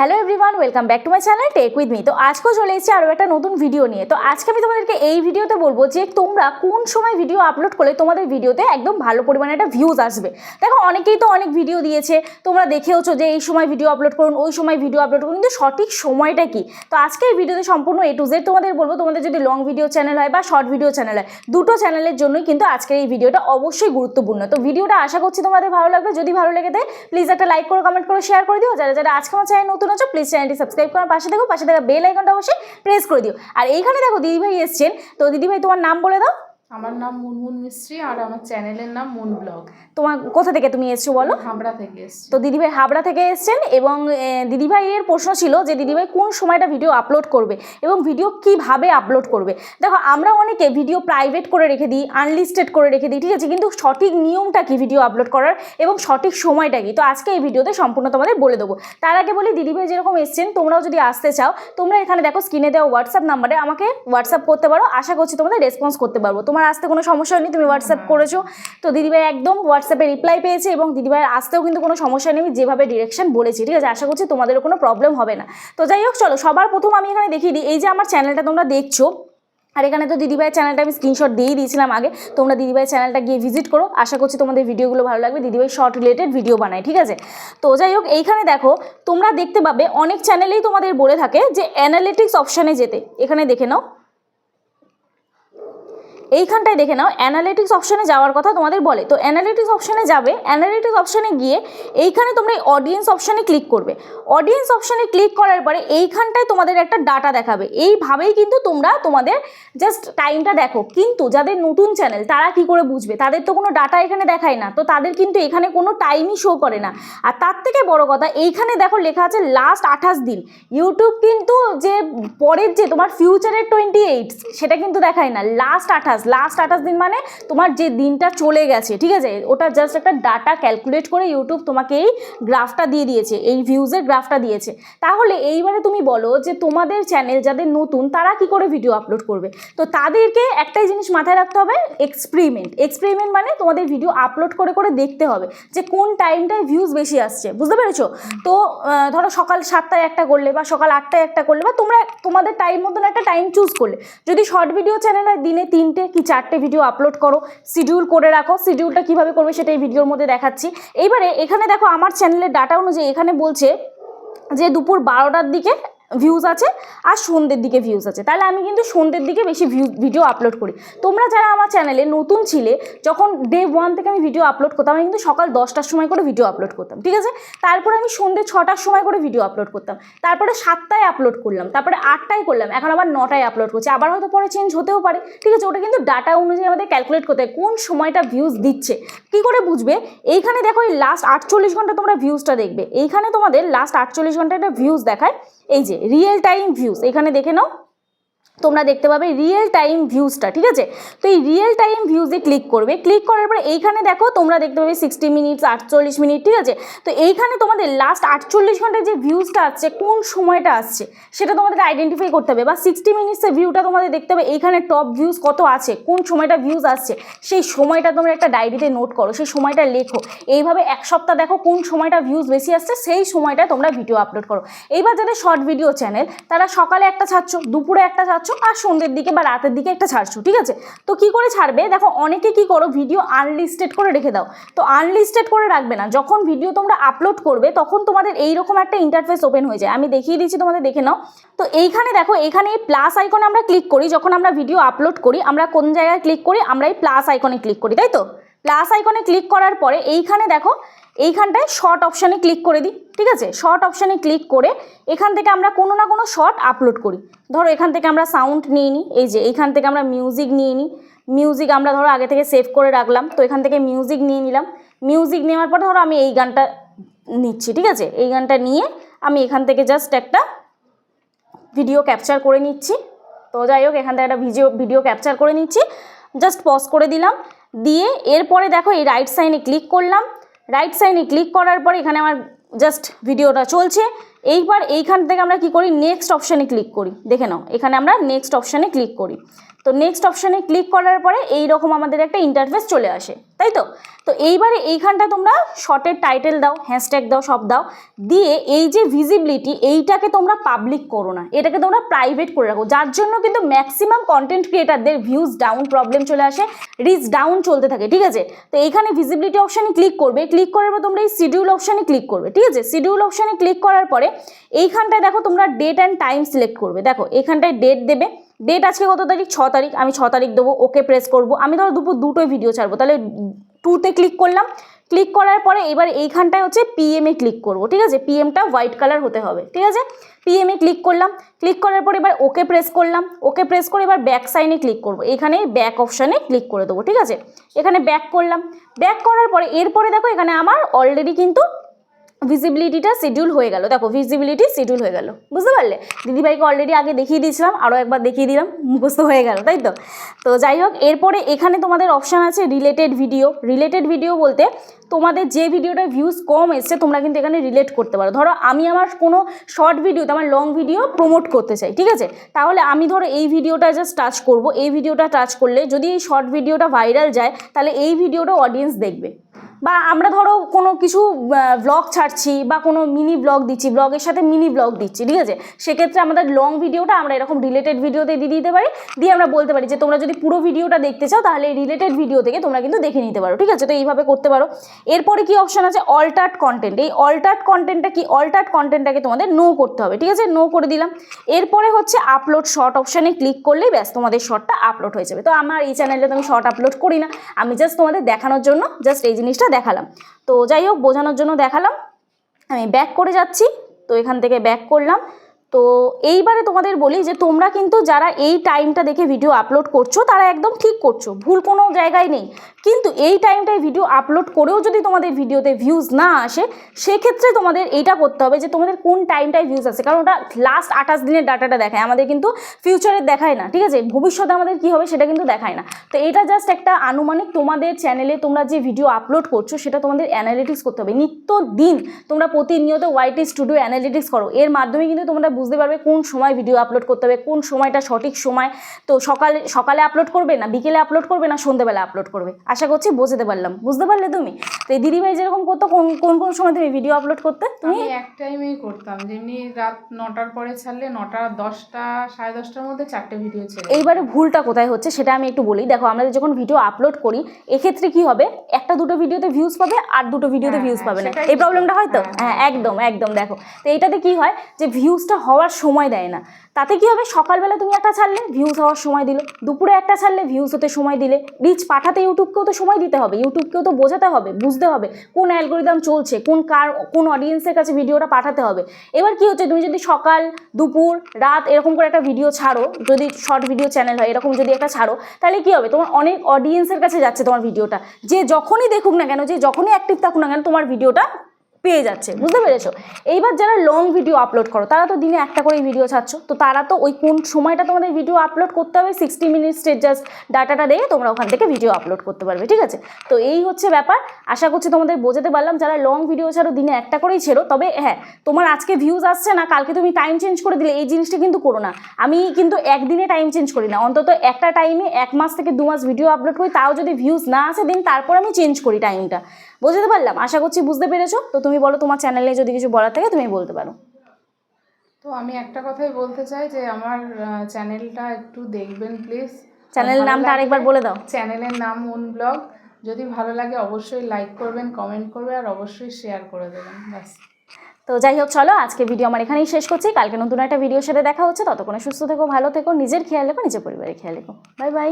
Hello everyone welcome back to my channel tech with me তো আজকেও চলে এসেছি আরও একটা নতুন ভিডিও নিয়ে। তো আজকে আমি তোমাদেরকে এই ভিডিওতে বলব যে তোমরা কোন সময় ভিডিও আপলোড করলে তোমাদের ভিডিওতে একদম ভালো পরিমাণে একটা ভিউজ আসবে। দেখো, অনেকেই তো অনেক ভিডিও দিয়েছে। তোমরা দেখেওছো যে এই সময় ভিডিও আপলোড করুন, ওই সময় ভিডিও আপলোড করুন। কিন্তু সঠিক সময়টা কি? তো আজকে এই ভিডিওতে সম্পূর্ণ এ টু জেড তোমাদের বলব। তোমাদের যদি লং ভিডিও চ্যানেল হয় বা শর্ট ভিডিও চ্যানেল হয়, দুটো চ্যানেলের জন্যই কিন্তু আজকের এই ভিডিওটা অবশ্যই গুরুত্বপূর্ণ। তো ভিডিওটা আশা করছি তোমাদের ভালো লাগবে। যদি ভালো লেগে দেয় প্লিজ একটা লাইক করো কমেন্ট করো শেয়ার করে দিও। যারা যারা আজকে আমার চ্যানেল নতুন আছো প্লিজ চ্যানেলটি সাবস্ক্রাইব করার পাশে দেখো পাশে থাকা বেল আইকনটা অবশ্যই প্রেস করে দিও। আর এইখানে দেখো দিদিভাই এসছেন। তো দিদিভাই, তোমার নাম বলে দাও। আমার নাম মুনমুন মিস্ত্রি আর আমার চ্যানেলের নাম মুন ব্লগ। তোমার কোথা থেকে তুমি এসছো বলো? হাবড়া থেকে এসছি। তো দিদিভাই হাবড়া থেকে এসেছেন এবং এ, দিদিভাইয়ের প্রশ্ন ছিল যে দিদিভাই কোন সময়টা ভিডিও আপলোড করবে এবং ভিডিও কীভাবে আপলোড করবে। দেখো আমরা অনেকে ভিডিও প্রাইভেট করে রেখে দিই আনলিস্টেড করে রেখে দিই ঠিক আছে? কিন্তু সঠিক নিয়মটা কি ভিডিও আপলোড করার এবং সঠিক সময়টা কি? তো আজকে এই ভিডিওতে সম্পূর্ণ তোমাদের বলে দেবো। তার আগে বলি দিদিভাই যেরকম এসছেন তোমরাও যদি আসতে চাও তোমরা এখানে দেখো স্ক্রিনে দেওয়া হোয়াটসঅ্যাপ নাম্বারে আমাকে হোয়াটসঅ্যাপ করতে পারো। আশা করছি তোমাদের রেসপন্স করতে পারব। তোমার আসতে কোনো সমস্যা নেই তুমি হোয়াটসঅ্যাপ করেছ। তো দিদিভাই একদম হোয়াটসঅ্যাপে রিপ্লাই পেয়েছে এবং দিদিভাইয়ের আসতেও কিন্তু কোনো সমস্যা নেই আমি যেভাবে ডিরেকশন বলেছি ঠিক আছে? আশা করছি তোমাদেরও কোনো প্রবলেম হবে না। তো যাই হোক চলো সবার প্রথম আমি এখানে দেখিয়ে দিই। এই যে আমার চ্যানেলটা তোমরা দেখছ আর এখানে তো দিদিভাইয়ের চ্যানেলটা আমি স্ক্রিনশট দিয়েই দিয়েছিলাম আগে তোমরা দিদিভাইয়ের চ্যানেলটা গিয়ে ভিজিট করো। আশা করছি তোমাদের ভিডিওগুলো ভালো লাগবে। দিদিভাই শর্ট রিলেটেড ভিডিও বানায় ঠিক আছে? তো যাই হোক এইখানে দেখো তোমরা দেখতে পাবে অনেক চ্যানেলেই তোমাদের বলে থাকে যে অ্যানালিটিক্স অপশানে যেতে। এখানে দেখে নাও। এইখানটায় দেখে নাও অ্যানালিটিক্স অপশানে যাওয়ার কথা তোমাদের বলে। তো অ্যানালিটিক্স অপশানে যাবে অ্যানালিটিক্স অপশানে গিয়ে এইখানে তোমরা এই অডিয়েন্স অপশানে ক্লিক করবে। অডিয়েন্স অপশানে ক্লিক করার পরে এইখানটায় তোমাদের একটা ডাটা দেখাবে। এইভাবেই কিন্তু তোমরা তোমাদের জাস্ট টাইমটা দেখো। কিন্তু যাদের নতুন চ্যানেল তারা কি করে বুঝবে? তাদের তো কোনো ডাটা এখানে দেখায় না। তো তাদের কিন্তু এখানে কোনো টাইমই শো করে না। আর তার থেকে বড় কথা, এইখানে দেখো লেখা আছে লাস্ট আঠাশ দিন। ইউটিউব কিন্তু যে পরের যে তোমার ফিউচারের টোয়েন্টি এইট সেটা কিন্তু দেখায় না। লাস্ট আঠাশ লাস্ট আঠাশ দিন মানে তোমার যে দিনটা চলে গেছে, ঠিক আছে? ওটা জাস্ট একটা ডাটা ক্যালকুলেট করে ইউটিউব তোমাকে এই গ্রাফটা দিয়ে দিয়েছে, এই ভিউজের গ্রাফটা দিয়েছে। তাহলে এইবারে তুমি বলো যে তোমাদের চ্যানেল যাদের নতুন, তারা কি করে ভিডিও আপলোড করবে? তো তাদেরকে একটাই জিনিস মাথায় রাখতে হবে এক্সপেরিমেন্ট এক্সপেরিমেন্ট মানে তোমাদের ভিডিও আপলোড করে করে দেখতে হবে যে কোন টাইমটায় ভিউজ বেশি আসছে, বুঝতে পেরেছ? তো ধরো সকাল সাতটায় একটা করলে বা সকাল আটটায় একটা করলে বা তোমরা তোমাদের টাইম মতন একটা টাইম চুজ করলে। যদি শর্ট ভিডিও চ্যানেল হয়, দিনে তিনটে কি চারটে ভিডিও আপলোড করো শিডিউল করে রাখো শিডিউলটা কীভাবে করবে সেটা এই ভিডিওর মধ্যে দেখাচ্ছি। এবারে এখানে দেখো আমার চ্যানেলের ডাটা অনুযায়ী এখানে বলছে যে দুপুর বারোটার দিকে ভিউজ আছে আর সন্ধ্যের দিকে ভিউজ আছে। তাহলে আমি কিন্তু সন্ধ্যের দিকে বেশি ভিউ ভিডিও আপলোড করি। তোমরা যারা আমার চ্যানেলে নতুন ছিলে, যখন ডে ওয়ান থেকে আমি ভিডিও আপলোড করতাম, আমি কিন্তু সকাল দশটার সময় করে ভিডিও আপলোড করতাম, ঠিক আছে? তারপরে আমি সন্ধ্যে ছটার সময় করে ভিডিও আপলোড করতাম। তারপরে সাতটায় আপলোড করলাম, তারপরে আটটায় করলাম, এখন আবার নটায় আপলোড করছি। আবার হয়তো পরে চেঞ্জ হতেও পারে, ঠিক আছে? ওটা কিন্তু ডাটা অনুযায়ী আমাদের ক্যালকুলেট করতে হয়, কোন সময়টা ভিউজ দিচ্ছে। কি করে বুঝবে? এইখানে দেখো এই লাস্ট আটচল্লিশ ঘণ্টা তোমরা ভিউজটা দেখবে। এইখানে তোমাদের লাস্ট আটচল্লিশ ঘণ্টা একটা ভিউজ দেখায়। এই যে রিয়েল টাইম ভিউজ এখানে দেখে নাও তোমরা দেখতে পাবে রিয়েল টাইম ভিউজটা ঠিক আছে? তো এই রিয়েল টাইম ভিউজে ক্লিক করবে ক্লিক করার পরে এইখানে দেখো তোমরা দেখতে পাবে সিক্সটি মিনিটস আটচল্লিশ মিনিট ঠিক আছে? তো এইখানে তোমাদের লাস্ট আটচল্লিশ ঘন্টায় যে ভিউজটা আসছে, কোন সময়টা আসছে, সেটা তোমাদের আইডেন্টিফাই করতে হবে। বা সিক্সটি মিনিটসের ভিউটা তোমাদের দেখতে হবে, এইখানে টপ ভিউজ কত আছে, কোন সময়টা ভিউজ আসছে, সেই সময়টা তোমরা একটা ডায়েরিতে নোট করো, সেই সময়টা লেখো। এইভাবে এক সপ্তাহ দেখো কোন সময়টা ভিউজ বেশি আসছে, সেই সময়টা তোমরা ভিডিও আপলোড করো। এইবার যাদের শর্ট ভিডিও চ্যানেল তারা সকালে একটা ছাড়ছো, দুপুরে একটা ছাড়ছো আর সন্ধ্যের দিকে বা রাতের দিকে একটা ছাড়ছো, ঠিক আছে? তো কি করে ছাড়বে? দেখো, অনেকে কি করো ভিডিও আনলিস্টেড করে রেখে দাও। তো আনলিস্টেড করে রাখবে না। যখন ভিডিও তোমরা আপলোড করবে, তখন তোমাদের এইরকম একটা ইন্টারফেস ওপেন হয়ে যায়। আমি দেখিয়ে দিচ্ছি, তোমাদের দেখে নাও। তো এইখানে দেখো এখানে এই প্লাস আইকনে আমরা ক্লিক করি, যখন আমরা ভিডিও আপলোড করি, আমরা কোন জায়গায় ক্লিক করি? আমরা এই প্লাস আইকনে ক্লিক করি, তাই তো? প্লাস আইকনে ক্লিক করার পরে এইখানে দেখো এইখানটায় শর্ট অপশানে ক্লিক করে দিই, ঠিক আছে? শর্ট অপশানে ক্লিক করে এখান থেকে আমরা কোনো না কোনো শর্ট আপলোড করি। ধরো এখান থেকে আমরা সাউন্ড নিয়ে নিই, এই যে এইখান থেকে আমরা মিউজিক নিয়ে নিই। মিউজিক আমরা ধরো আগে থেকে সেভ করে রাখলাম, তো এখান থেকে মিউজিক নিয়ে নিলাম। মিউজিক নেওয়ার পর ধরো আমি এই গানটা নিচ্ছি, ঠিক আছে? এই গানটা নিয়ে আমি এখান থেকে জাস্ট একটা ভিডিও ক্যাপচার করে নিচ্ছি। তো যাই হোক, এখান থেকে একটা ভিডিও ভিডিও ক্যাপচার করে নিচ্ছি। জাস্ট পজ করে দিলাম। দিয়ে এরপরে দেখো এই রাইট সাইনে ক্লিক করলাম। রাইট সাইনে ক্লিক করার পর এখানে আমার জাস্ট ভিডিওটা চলছে। এইবার এইখান থেকে আমরা কি করি? নেক্সট অপশানে ক্লিক করি। দেখে নাও, এখানে আমরা নেক্সট অপশানে ক্লিক করি। তো নেক্সট অপশানে ক্লিক করার পরে এই রকম আমাদের একটা ইন্টারফেস চলে আসে, তাই তো? তো এইবারে এইখানটা তোমরা শর্টের টাইটেল দাও হ্যাশট্যাগ দাও, সব দাও, দিয়ে এই যে ভিজিবিলিটি এইটাকে তোমরা পাবলিক করো না, এটাকে তোমরা প্রাইভেট করে রাখো, যার জন্য কিন্তু ম্যাক্সিমাম কন্টেন্ট ক্রিয়েটারদের ভিউজ ডাউন প্রবলেম চলে আসে রিচ ডাউন চলতে থাকে, ঠিক আছে? তো এইখানে ভিজিবিলিটি অপশানে ক্লিক করবে ক্লিক করার পর তোমরা এই শিডিউল অপশানে ক্লিক করবে, ঠিক আছে? শিডিউল অপশানে ক্লিক করার পরে এইখানটায় দেখো তোমরা ডেট অ্যান্ড টাইম সিলেক্ট করবে, দেখো, এখানটায় ডেট দেবে ডেট আজকে কত তারিখ? ছ তারিখ। আমি ছ তারিখ দেবো। ওকে প্রেস করব। আমি ধরো দুপুর দুটোই ভিডিও ছাড়বো। তাহলে টুতে ক্লিক করলাম। ক্লিক করার পরে এবার এইখানটায় হচ্ছে পিএমে ক্লিক করব। ঠিক আছে? পিএমটা হোয়াইট কালার হতে হবে। ঠিক আছে? পিএমে ক্লিক করলাম। ক্লিক করার পরে এবার ওকে প্রেস করলাম। ওকে প্রেস করে এবার ব্যাক সাইনে ক্লিক করব। এখানে ব্যাক অপশানে ক্লিক করে দেবো। ঠিক আছে? এখানে ব্যাক করলাম। ব্যাক করার পরে, এরপরে দেখো এখানে আমার অলরেডি কিন্তু ভিজিবিলিটিটা শিডিউল হয়ে গেল। দেখো ভিজিবিলিটি শিডিউল হয়ে গেল। বুঝতে পারলে? দিদিভাইকে অলরেডি আগে দেখিয়ে দিয়েছিলাম আরও একবার দেখিয়ে দিলাম, মুখস্থ হয়ে গেল, তাই তো? তো যাই হোক, এরপরে এখানে তোমাদের অপশান আছে রিলেটেড ভিডিও রিলেটেড ভিডিও বলতে তোমাদের যে ভিডিওটা ভিউজ কম এসছে, তোমরা কিন্তু এখানে রিলেট করতে পারো। ধরো, আমি আমার কোনো শর্ট ভিডিওতে আমার লং ভিডিও প্রমোট করতে চাই, ঠিক আছে? তাহলে আমি ধরো, এই ভিডিওটা জাস্ট টাচ করব। এই ভিডিওটা টাচ করলে যদি এই শর্ট ভিডিওটা ভাইরাল যায়, তাহলে এই ভিডিওটা অডিয়েন্স দেখবে। বা আমরা ধরো কোনো কিছু ব্লগ ছাড়ছি বা কোনো মিনি ব্লগ দিচ্ছি ব্লগের সাথে মিনি ব্লগ দিচ্ছি, ঠিক আছে? সেক্ষেত্রে আমাদের লং ভিডিওটা আমরা এরকম রিলেটেড ভিডিওতে দিয়ে দিতে পারি, দিয়ে আমরা বলতে পারি যে তোমরা যদি পুরো ভিডিওটা দেখতে চাও তাহলে রিলেটেড ভিডিও থেকে তোমরা কিন্তু দেখে নিতে পারো, ঠিক আছে? তো এইভাবে করতে পারো। এরপরে কি অপশন আছে? অল্টার্ট কন্টেন্ট এই অল্টার্ট কন্টেন্টটা কি? অল্টার্ট কন্টেন্টটাকে তোমাদের নো করতে হবে, ঠিক আছে? নো করে দিলাম। এরপরে হচ্ছে আপলোড শর্ট অপশানে ক্লিক করলেই ব্যাস তোমাদের শর্টটা আপলোড হয়ে যাবে। তো আমার এই চ্যানেলে তো আমি শর্ট আপলোড করি না, আমি জাস্ট তোমাদের দেখানোর জন্য জাস্ট এই জিনিসটা দেখালাম। তো যাই হোক, বোঝানোর জন্য দেখালাম। আমি ব্যাক করে যাচ্ছি। তো এখান থেকে ব্যাক করলাম। তো এইবারে তোমাদের বলি যে তোমরা কিন্তু যারা এই টাইমটা দেখে ভিডিও আপলোড করছ, তারা একদম ঠিক করছ, ভুল কোনো জায়গায় নেই। কিন্তু এই টাইমটায় ভিডিও আপলোড করেও যদি তোমাদের ভিডিওতে ভিউজ না আসে, সেক্ষেত্রে তোমাদের এইটা করতে হবে যে তোমাদের কোন টাইমটায় ভিউজ আসে। কারণ ওটা লাস্ট আঠাশ দিনের ডাটাটা দেখায়, আমাদের কিন্তু ফিউচারের দেখায় না, ঠিক আছে? ভবিষ্যতে আমাদের কি হবে সেটা কিন্তু দেখায় না। তো এটা জাস্ট একটা আনুমানিক তোমাদের চ্যানেলে তোমরা যে ভিডিও আপলোড করছ, সেটা তোমাদের অ্যানালিটিক্স করতে হবে। নিত্য দিন তোমরা প্রতিনিয়ত ওয়াইটি স্টুডিও অ্যানালিটিক্স করো। এর মাধ্যমে কিন্তু তোমরা বুঝতে পারবে কোন সময় ভিডিও আপলোড করতে হবে কোন সময়টা সঠিক সময়। তো সকালে সকালে আপলোড করবে না বিকেলে আপলোড করবে না সন্ধ্যেবেলা আপলোড করবে? আশা করছি বোঝাতে পারলাম। বুঝতে পারলে তুমি? তো এই দিদিভাই যেরকম করতো কোন কোন কোন সময় তুমি ভিডিও আপলোড করতে? তুমি? এক টাইমেই করতাম যেমনি রাত নটার পরে ছাড়লে নটা দশটা সাড়ে দশটার মধ্যে চারটে ভিডিও ছেড়ে এইবারে ভুলটা কোথায় হচ্ছে সেটা আমি একটু বলি। দেখো আমরা যখন ভিডিও আপলোড করি এক্ষেত্রে কি হবে? একটা দুটো ভিডিওতে ভিউজ পাবে আর দুটো ভিডিওতে হ্যাঁ, ভিউজ হ্যাঁ, পাবে না। এই প্রবলেমটা হয় তো? হ্যাঁ, হ্যাঁ একদম একদম। দেখো তো এইটাতে কি হয়? যে ভিউজটা হওয়ার সময় দেয় না। তাতে কি হবে? সকালবেলা তুমি একটা ছাড়লে ভিউজ হওয়ার সময় দিল। দুপুরে একটা ছাড়লে ভিউজ হতে সময় দিলে। রিচ পাঠাতে ইউটিউবকেও তো সময় দিতে হবে। ইউটিউবকেও তো বোঝাতে হবে, বুঝতে হবে কোন অ্যালগোরিদম চলছে, কোন কার, কোন অডিয়েন্সের কাছে ভিডিওটা পাঠাতে হবে। এবার কি হচ্ছে? তুমি যদি সকাল, দুপুর, রাত এরকম করে একটা ভিডিও ছাড়ো, যদি শর্ট ভিডিও চ্যানেল হয়, এরকম যদি একটা ছাড়ো, তাহলে কি হবে? তোমার অনেক অডিয়েন্সের কাছে যাচ্ছে তোমার ভিডিওটা যে যখনই দেখুক না কেন, যে যখনই অ্যাক্টিভ থাকুক না কেন, তোমার ভিডিওটা পেয়ে যাচ্ছে, বুঝতে পেরেছ? এইবার যারা লং ভিডিও আপলোড করো, তারা তো দিনে একটা করেই ভিডিও ছাড়ছো, তো তারা তো ওই কোন সময়টা তোমাদের ভিডিও আপলোড করতে হবে সিক্সটি মিনিটসের জাস্ট ডাটাটা দিয়ে তোমরা ওখান থেকে ভিডিও আপলোড করতে পারবে, ঠিক আছে? তো এই হচ্ছে ব্যাপার, আশা করছি তোমাদের বোঝাতে পারলাম, যারা লং ভিডিও ছাড়ো, দিনে একটা করেই ছেড়ো, তবে হ্যাঁ তোমার আজকে ভিউজ আসছে না, কালকে তুমি টাইম চেঞ্জ করে দিলে, এই জিনিসটা কিন্তু করো না। আমি কিন্তু একদিনে টাইম চেঞ্জ করি না, অন্তত একটা টাইমে এক মাস থেকে দু মাস ভিডিও আপলোড করি, তাও যদি ভিউজ না আসে দিন তারপর আমি চেঞ্জ করি টাইমটা বোঝাতে পারলাম? আশা করছি বুঝতে পেরেছ। তো তুমি বলো তোমার চ্যানেলে যদি কিছু বলার থাকে তুমি বলতে পারো। তো আমি একটা কথাই বলতে চাই যে আমার চ্যানেলটা একটু দেখবেন প্লিজ চ্যানেলের নামটা আরেকবার বলে দাও। চ্যানেলের নাম মুন ব্লগ যদি ভালো লাগে অবশ্যই লাইক করবেন কমেন্ট করবে আর অবশ্যই শেয়ার করে দেবেন। ব্যাস। তো যাই হোক চলো আজকে ভিডিও আমার এখানেই শেষ করছি। কালকে নতুন একটা ভিডিওর সাথে দেখা হচ্ছে। ততক্ষণে সুস্থ থেকো ভালো থেকো নিজের খেয়াল রেখো নিজের পরিবারের খেয়াল রেখো। Bye bye